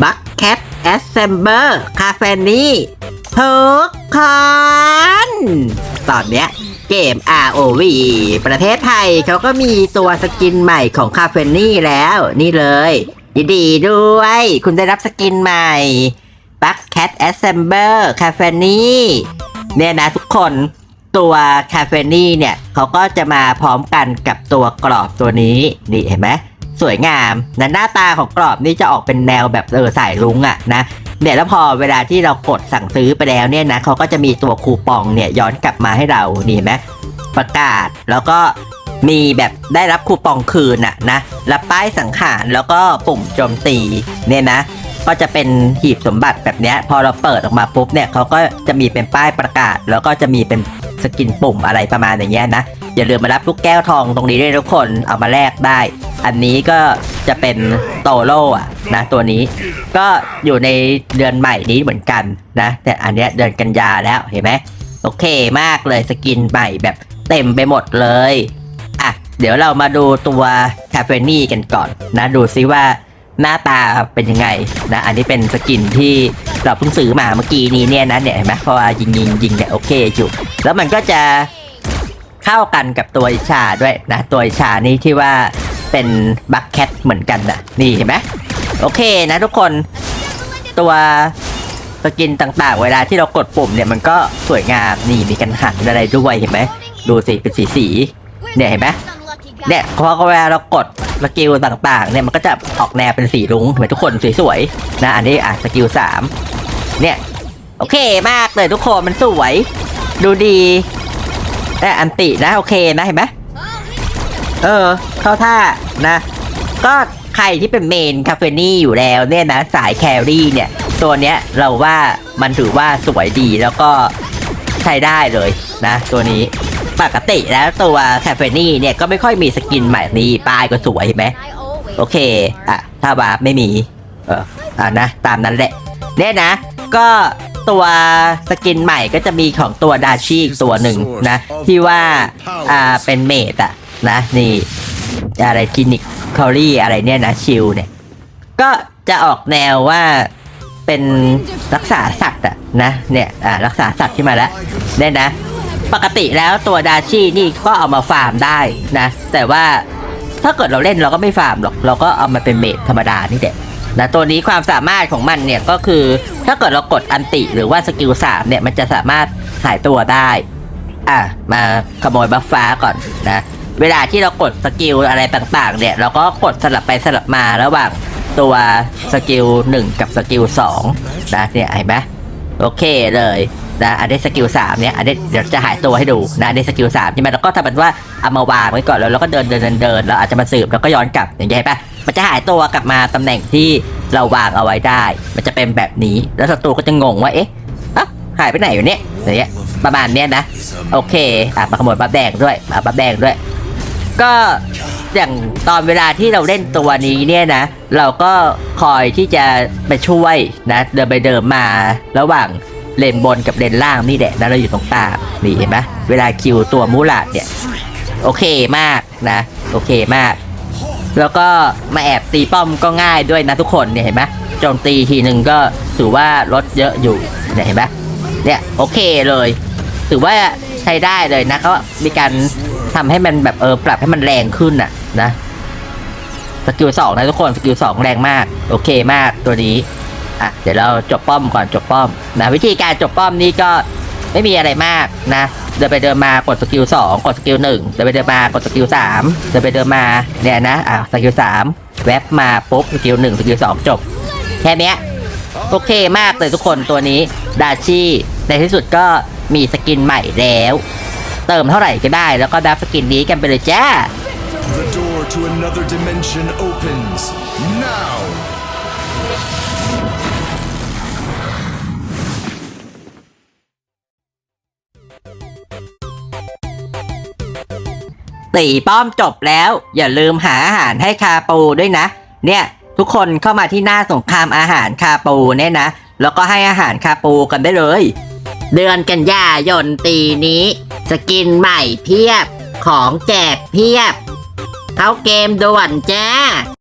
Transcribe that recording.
บัคแคทแอสเซมเบอร์คาเฟนี่ทุกคนตอนเนี้ยเกม ROV ประเทศไทยเขาก็มีตัวสกินใหม่ของคาเฟนี่แล้ว นี่เลยยินดีด้วย คุณได้รับสกินใหม่บัคแคทแอสเซมเบอร์คาเฟนี่เนี่ยนะทุกคนตัวคาเฟนี่เนี่ยเขาก็จะมาพร้อมกันกับตัวกรอบตัวนี้ นี่เห็นไหม สวยงามนะหน้าตาของกรอบนี่จะออกเป็นแนวแบบเออสายรุ้งอะนะเนี่ยแล้วพอเวลาที่เรากดสั่งซื้อไปแล้วเนี่ยนะเขาก็จะมีตัวคูปองเนี่ยย้อนกลับมาให้เรานี่ไหมประกาศแล้วก็มีแบบได้รับคูปองคืนอะนะรับป้ายสังขารแล้วก็ปุ่มโจมตีเนี่ยนะ ก็จะเป็นหีบสมบัติแบบนี้พอเราเปิดออกมาปุ๊บเนี่ยเขาก็จะมีเป็นป้ายประกาศ แล้วก็จะมีเป็นสกินปุ่มอะไรประมาณอย่างเงี้ยนะ อย่าลืมมารับลูกแก้วทองตรงนี้ด้วยทุกคนเอามาแลกได้ อันนี้ก็จะเป็นโตโร่อะนะตัวนี้ ก็อยู่ในเดือนใหม่นี้เหมือนกันนะ แต่อันเนี้ยเดือนกันยาแล้วเห็นไหมโอเคมากเลยสกินใหม่แบบเต็มไปหมดเลยอะเดี๋ยวเรามาดูตัวคาเฟนี่กันก่อนนะดูซิว่าหน้าตาเป็นยังไงนะอันนี้เป็นสกินที่เราเพิ่งซื้อมาเมื่อกี้นี้เนี่ยนะเนี่ยเห็นไหมพราะว่ายิงยิงยิงเนี่ยโอเคอยู่ แล้วมันก็จะ เข้ากันกับตัวอิชาด้วยนะ ตัวอิชานี่ที่ว่าเป็นบัคแคทเหมือนกันนะนี่เห็นไหมโอเคนะทุกคนตัวสกินต่างๆ เวลาที่เรากดปุ่มเนี่ยมันก็สวยงามนี่มีกันหันอะไรด้วยเห็นไหมดูสิเป็นสีสีเนี่ยเห็นไหมเนี่ยพอเวลาเรากดสกิลต่างๆเนี่ยมันก็จะออกแนวเป็นสีรุ้งเห็นไหมทุกคนสวยๆนะอันนี้อะสกิลสามเนี่ยโอเคมากเลยทุกคนมันสวย ดูดี แต่อันตินะโอเคนะเห็นไหมเออ เข้าท่านะ ก็ใครที่เป็นเมนคาเฟนี่อยู่แล้วเนี่ยนะ สายแครี่เนี่ย ตัวเนี้ยเราว่ามันถือว่าสวยดีแล้วก็ใช้ได้เลยนะ ตัวนี้ปกติแล้วตัวคาเฟนี่เนี่ยก็ไม่ค่อยมีสกินใหม่นี้ป้ายก็สวยเห็นไหมโอเค อะ ถ้าวาไม่มี เอออะนะ ตามนั้นแหละเนี่ยนะ ก็ ตัวสกินใหม่ก็จะมีของตัวดาชิอีกตัวหนึ่งนะ ที่ว่าอ่าเป็นเมดอะนะนี่อะไรจินิกคอรี่อะไรเนี่ยนะชิลเนี่ย ก็จะออกแนวว่าเป็นรักษาสัตว์อะนะเนี่ยอ่ารักษาสัตว์ขึ้นมาแล้วเนี่ยนะ ปกติแล้วตัวดาชินี่ก็เอามาฟาร์มได้นะ แต่ว่าถ้าเกิดเราเล่นเราก็ไม่ฟาร์มหรอก เราก็เอามาเป็นเมดธรรมดานี่แหละ นะตัวนี้ความสามารถของมันเนี่ยก็คือถ้าเกิดเรากดอันติหรือว่าสกิลสามเนี่ยมันจะสามารถหายตัวได้ อะมาขโมยบัฟฟ้าก่อนนะเวลาที่เรากดสกิลอะไรต่างๆ เนี่ยเราก็กดสลับไปสลับมาระหว่างตัวสกิลหนึ่งกับสกิลสองนะเนี่ยเห็นไหมโอเคเลยนะอันนี้สกิลสามเนี่ยอันนี้เดี๋ยวจะหายตัวให้ดูนะอันนี้สกิลสามใช่ไหมแล้วก็ทำเป็นว่าเอามาวางไว้ก่อนแล้วเราก็เดินเดินเดินเดินแล้วอาจจะมาสืบแล้วก็ย้อนกลับอย่างเงี้ยเห็นปะ มันจะหายตัวกลับมาตำแหน่งที่เราวางเอาไว้ได้ มันจะเป็นแบบนี้ แล้วศัตรูก็จะงงว่าเอ๊ะอะหายไปไหนอยู่เนี่ยอย่างเงี้ยประมาณเนี้ยนะ โอเคอะมาขโมยบัฟแดงด้วยอะบัฟแดงด้วย ก็อย่างตอนเวลาที่เราเล่นตัวนี้เนี่ยนะ เราก็คอยที่จะไปช่วยนะ เดินไปเดินมาระหว่างเลนบนกับเลนล่างนี่แหละนะเราอยู่ตรงกลางนี่เห็นไหมเวลาคิวตัวมูลาดเนี่ย โอเคมากนะ โอเคมาก แล้วก็มาแอบตีป้อมก็ง่ายด้วยนะทุกคนเนี่ยเห็นไหมโจมตีทีหนึ่งก็ถือว่าลดเยอะอยู่เนี่ยเห็นไหมเนี่ยโอเคเลย ถือว่าใช้ได้เลยนะเขามีการทำให้มันแบบเออปรับให้มันแรงขึ้นอะนะสกิลสองนะทุกคนสกิลสองแรงมาก โอเคมากตัวนี้อะเดี๋ยวเราจบป้อมก่อนจบป้อมนะวิธีการจบป้อมนี้ก็ ไม่มีอะไรมากนะ เดินไปเดินมากดสกิลสองกดสกิลหนึ่งเดินไปเดินมากดสกิลสามเดินไปเดินมาเนี่ยนะอะสกิลสามแวบมาปุ๊บสกิลหนึ่งสกิลสองจบ แค่เนี้ยโอเคมากเลยทุกคนตัวนี้ดาชิในที่สุดก็มีสกินใหม่แล้ว เติมเท่าไหร่ก็ได้แล้วก็ดับสกินนี้กันไปเลยจ้า The door to another dimension opens now. ตีป้อมจบแล้ว อย่าลืมหาอาหารให้คาปูด้วยนะ เนี่ยทุกคนเข้ามาที่หน้าสงครามอาหารคาปูเนี่ยนะ แล้วก็ให้อาหารคาปูกันได้เลย เดือนกันยายนปีนี้ สกินใหม่เพียบของแจกเพียบ เข้าเกมด่วนจ้า